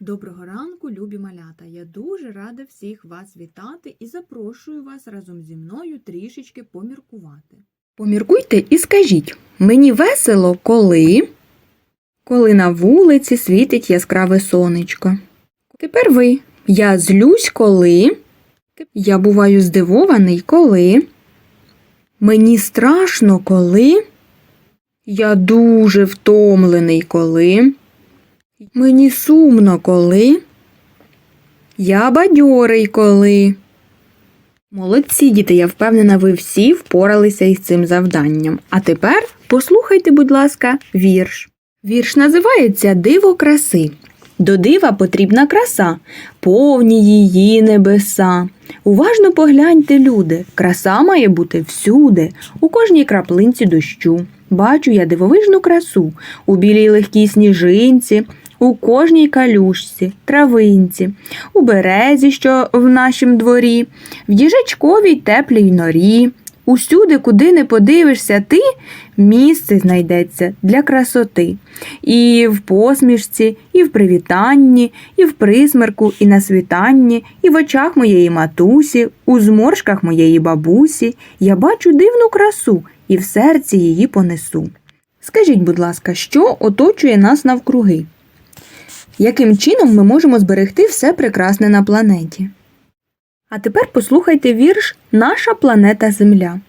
Доброго ранку, любі малята! Я дуже рада всіх вас вітати і запрошую вас разом зі мною трішечки поміркувати. Поміркуйте і скажіть, мені весело, коли? Коли на вулиці світить яскраве сонечко. Тепер ви. Я злюсь, коли. Я буваю здивований, коли. Мені страшно, коли. Я дуже втомлений, коли. Мені сумно коли. Я бадьорий коли. Молодці, діти, я впевнена, ви всі впоралися із цим завданням. А тепер послухайте, будь ласка, вірш. Вірш називається Диво краси. До дива потрібна краса, повні її небеса. Уважно погляньте, люди, краса має бути всюди, у кожній краплинці дощу. Бачу я дивовижну красу у білій легкій сніжинці, у кожній калюшці, травинці, у березі, що в нашім дворі, в їжачковій теплій норі. Усюди, куди не подивишся ти, місце знайдеться для красоти. І в посмішці, і в привітанні, і в присмерку, і на світанні, і в очах моєї матусі, у зморшках моєї бабусі я бачу дивну красу і в серці її понесу. Скажіть, будь ласка, що оточує нас навкруги? Яким чином ми можемо зберегти все прекрасне на планеті? А тепер послухайте вірш Наша планета Земля.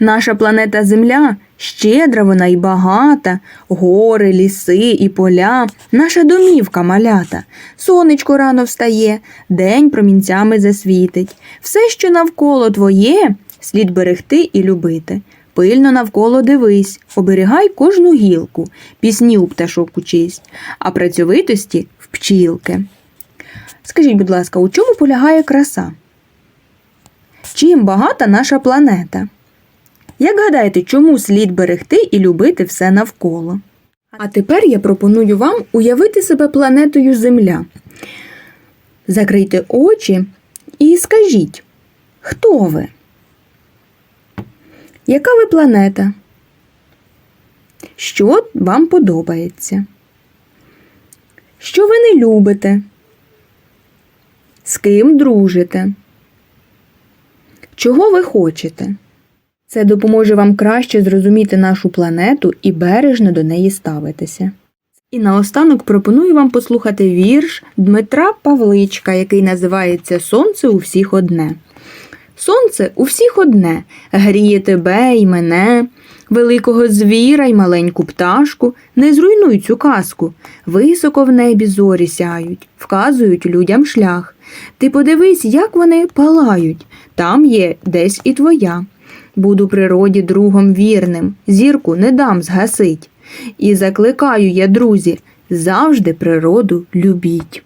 Наша планета Земля щедра вона і багата, гори, ліси і поля, наша домівка малята. Сонечко рано встає, день промінцями засвітить. Все, що навколо твоє, слід берегти і любити. Пильно навколо дивись, оберігай кожну гілку, пісні у пташок учись, а працьовитості в пчілки. Скажіть, будь ласка, у чому полягає краса? Чим багата наша планета? Як гадаєте, чому слід берегти і любити все навколо? А тепер я пропоную вам уявити себе планетою Земля. Закрийте очі і скажіть, хто ви? Яка ви планета? Що вам подобається? Що ви не любите? З ким дружите? Чого ви хочете? Це допоможе вам краще зрозуміти нашу планету і бережно до неї ставитися. І наостанок пропоную вам послухати вірш Дмитра Павличка, який називається Сонце у всіх одне. Сонце у всіх одне, гріє тебе і мене, великого звіра й маленьку пташку, не зруйнуй цю казку. Високо в небі зорі сяють, вказують людям шлях. Ти подивись, як вони палають, там є десь і твоя. Буду природі другом вірним, зірку не дам згасить. І закликаю я, друзі, завжди природу любіть.